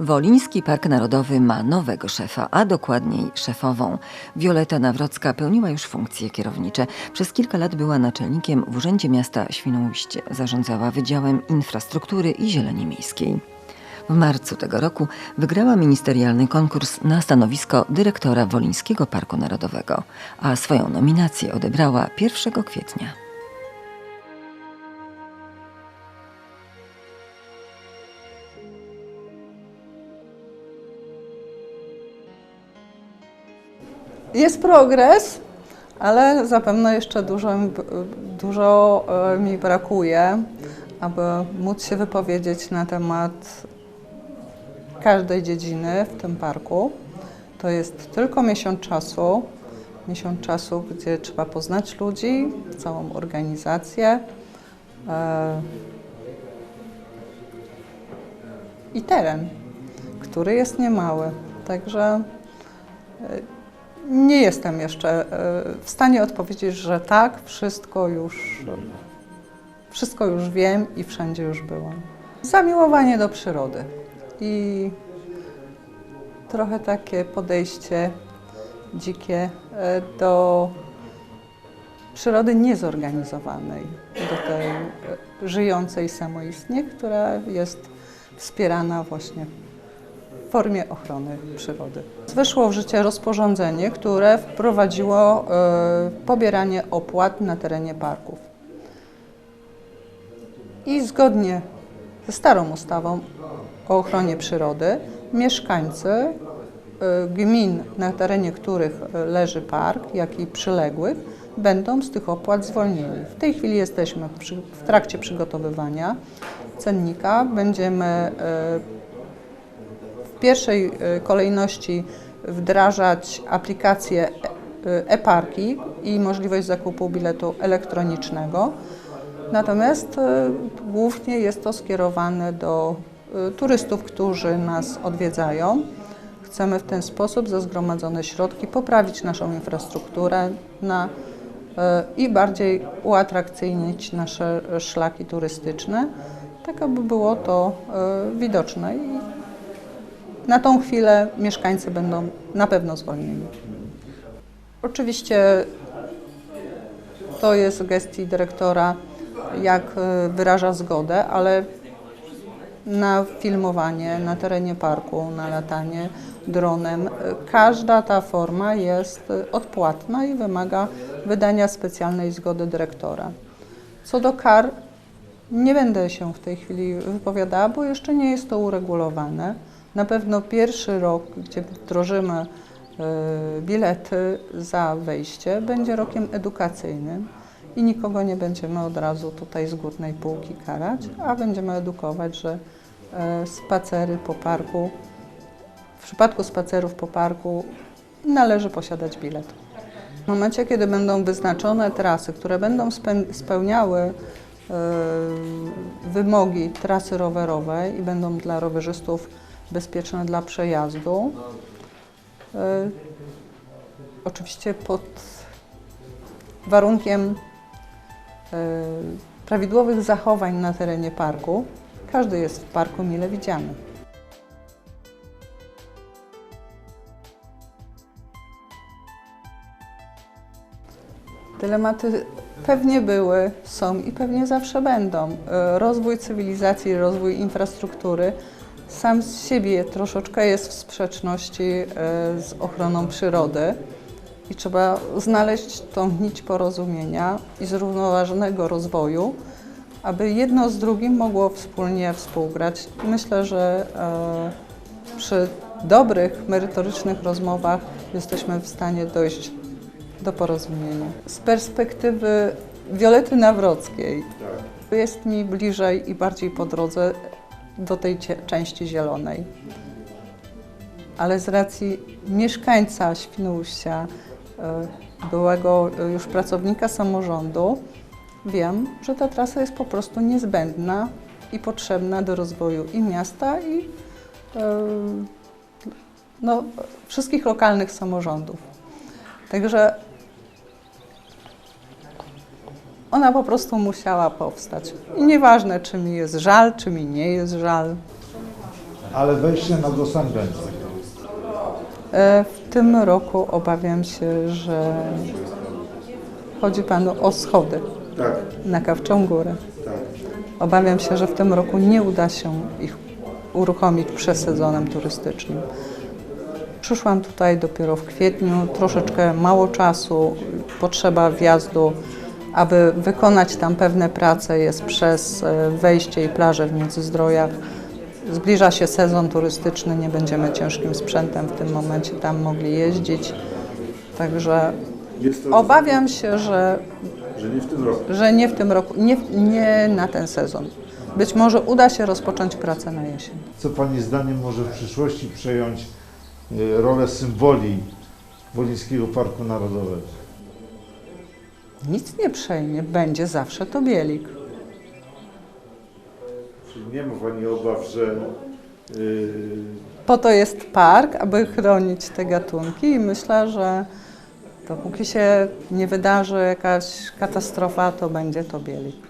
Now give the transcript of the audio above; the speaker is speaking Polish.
Woliński Park Narodowy ma nowego szefa, a dokładniej szefową. Wioleta Nawrocka pełniła już funkcje kierownicze. Przez kilka lat była naczelnikiem w Urzędzie Miasta Świnoujście. Zarządzała Wydziałem Infrastruktury i Zieleni Miejskiej. W marcu tego roku wygrała ministerialny konkurs na stanowisko dyrektora Wolińskiego Parku Narodowego, a swoją nominację odebrała 1 kwietnia. Jest progres, ale zapewne jeszcze dużo, dużo e, mi brakuje, aby móc się wypowiedzieć na temat każdej dziedziny w tym parku. To jest tylko miesiąc czasu, miesiąc czasu, gdzie trzeba poznać ludzi, całą organizację e, i teren, który jest niemały. Także nie jestem jeszcze e, w stanie odpowiedzieć, że tak, wszystko już, wszystko już wiem i wszędzie już byłam. Zamiłowanie do przyrody i trochę takie podejście dzikie e, do przyrody niezorganizowanej, do tej e, żyjącej samoistnie, która jest wspierana właśnie w formie ochrony przyrody. Weszło w życie rozporządzenie, które wprowadziło e, pobieranie opłat na terenie parków. I zgodnie ze starą ustawą o ochronie przyrody mieszkańcy e, gmin, na terenie których e, leży park, jak i przyległych, będą z tych opłat zwolnieni. W tej chwili jesteśmy w trakcie przygotowywania cennika. Będziemy pierwszej e, kolejności wdrażać aplikację e- e-parki i możliwość zakupu biletu elektronicznego. Natomiast e, głównie jest to skierowane do turystów, którzy nas odwiedzają. Chcemy w ten sposób za zgromadzone środki poprawić naszą infrastrukturę na, i bardziej uatrakcyjnić nasze szlaki turystyczne, tak aby było to widoczne na tą chwilę mieszkańcy będą na pewno zwolnieni. Oczywiście to jest gestii dyrektora, jak e, wyraża zgodę, ale na filmowanie na terenie parku, na latanie dronem, e, każda ta forma jest e, odpłatna i wymaga wydania specjalnej zgody dyrektora. Co do kar, nie będę się w tej chwili wypowiadała, bo jeszcze nie jest to uregulowane. Na pewno pierwszy rok, gdzie wdrożymy e, bilety za wejście, będzie rokiem edukacyjnym i nikogo nie będziemy od razu tutaj z górnej półki karać, a będziemy edukować, że e, spacery po parku, w przypadku spacerów po parku należy posiadać bilet. W momencie, kiedy będą wyznaczone trasy, które będą spełniały e, wymogi trasy rowerowej i będą dla rowerzystów bezpieczne dla przejazdu, e, oczywiście pod warunkiem e, prawidłowych zachowań na terenie parku, każdy jest w parku mile widziany. Dylematy pewnie były, są i pewnie zawsze będą. E, Rozwój cywilizacji, rozwój infrastruktury sam z siebie troszeczkę jest w sprzeczności e, z ochroną przyrody i trzeba znaleźć tą nić porozumienia i zrównoważonego rozwoju, aby jedno z drugim mogło wspólnie współgrać. Myślę, że e, przy dobrych, merytorycznych rozmowach jesteśmy w stanie dojść do porozumienia. Z perspektywy Wiolety Nawrockiej jest mi bliżej i bardziej po drodze do tej części zielonej. Ale z racji mieszkańca Świnoujścia, e, byłego e, już pracownika samorządu, wiem, że ta trasa jest po prostu niezbędna i potrzebna do rozwoju i miasta, i e, no, wszystkich lokalnych samorządów. Także ona po prostu musiała powstać. I nieważne, czy mi jest żal, czy mi nie jest żal. ale wejście na dosań będzie. W tym roku obawiam się, że chodzi Panu o schody Tak, na Kawczą Górę. tak. Obawiam się, że w tym roku nie uda się ich uruchomić przed sezonem turystycznym. Przyszłam tutaj dopiero w kwietniu, troszeczkę mało czasu, potrzeba wjazdu, aby wykonać tam pewne prace jest przez e, wejście i plażę w Międzyzdrojach. Zbliża się sezon turystyczny, nie będziemy ciężkim sprzętem w tym momencie tam mogli jeździć. Także obawiam się, że że nie w tym roku. że nie w tym roku, nie, nie na ten sezon. Być może uda się rozpocząć pracę na jesień. Co Pani zdaniem może w przyszłości przejąć y, rolę symboli Wolińskiego Parku Narodowego? Nic nie przejmie, będzie zawsze to bielik. Czyli nie ma Pani obaw, że y, Po to jest park, aby chronić te gatunki i myślę, że dopóki się nie wydarzy jakaś katastrofa, to będzie to bielik.